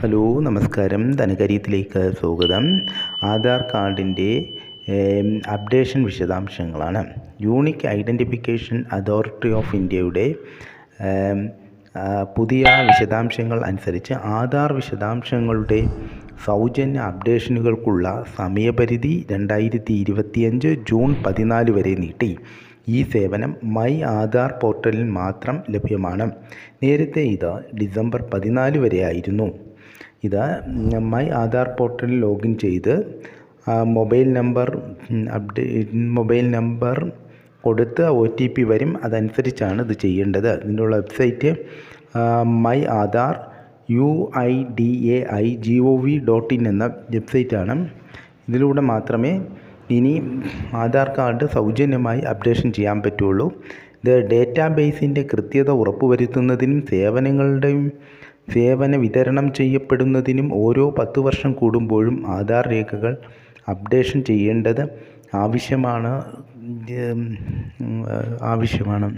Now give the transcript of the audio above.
Hello നമസ്കാരം. ധനകാര്യത്തിലേക്ക് സ്വാഗതം. ആധാർ കാർഡിന്റെ അപ്ഡേഷൻ വിശദാംശങ്ങളാണ്. യൂണിക് ഐഡന്റിഫിക്കേഷൻ അതോറിറ്റി ഓഫ് ഇന്ത്യയുടെ പുതിയ വിശദാംശങ്ങൾ അനുസരിച്ച് ആധാർ വിശദാംശങ്ങളുടെ സൗജന്യ അപ്ഡേഷനുകൾക്കുള്ള സമയപരിധി രണ്ടായിരത്തി ഇരുപത്തിയഞ്ച് ജൂൺ പതിനാല് വരെ നീട്ടി. ഈ സേവനം മൈ ആധാർ പോർട്ടലിൽ മാത്രം ലഭ്യമാണ്. നേരത്തെ ഇത് ഡിസംബർ പതിനാല് വരെ ആയിരുന്നു. ഇത് മൈ ആധാർ പോർട്ടലിൽ ലോഗിൻ ചെയ്ത് മൊബൈൽ നമ്പർ അപ്ഡേറ്റ് അപ്ഡേ മൊബൈൽ നമ്പർ കൊടുത്ത് ഒ ടി പി വരും. അതനുസരിച്ചാണ് ഇത് ചെയ്യേണ്ടത്. ഇതിന്റെ website my Aadhaar U I D A I G O V dot in എന്ന വെബ്സൈറ്റാണ്. ഇതിലൂടെ മാത്രമേ ഇനി ആധാർ കാർഡ് സൗജന്യമായി അപ്ഡേഷൻ ചെയ്യാൻ പറ്റുള്ളൂ. ഇത് ഡേറ്റാബേസിന്റെ കൃത്യത ഉറപ്പുവരുത്തുന്നതിനും സേവനങ്ങളുടെയും സേവന വിതരണം ചെയ്യപ്പെടുന്നതിനും ഓരോ പത്ത് വർഷം കൂടുമ്പോഴും ആധാർ രേഖകൾ അപ്ഡേഷൻ ചെയ്യേണ്ടത് ആവശ്യമാണ് ആവശ്യമാണ്.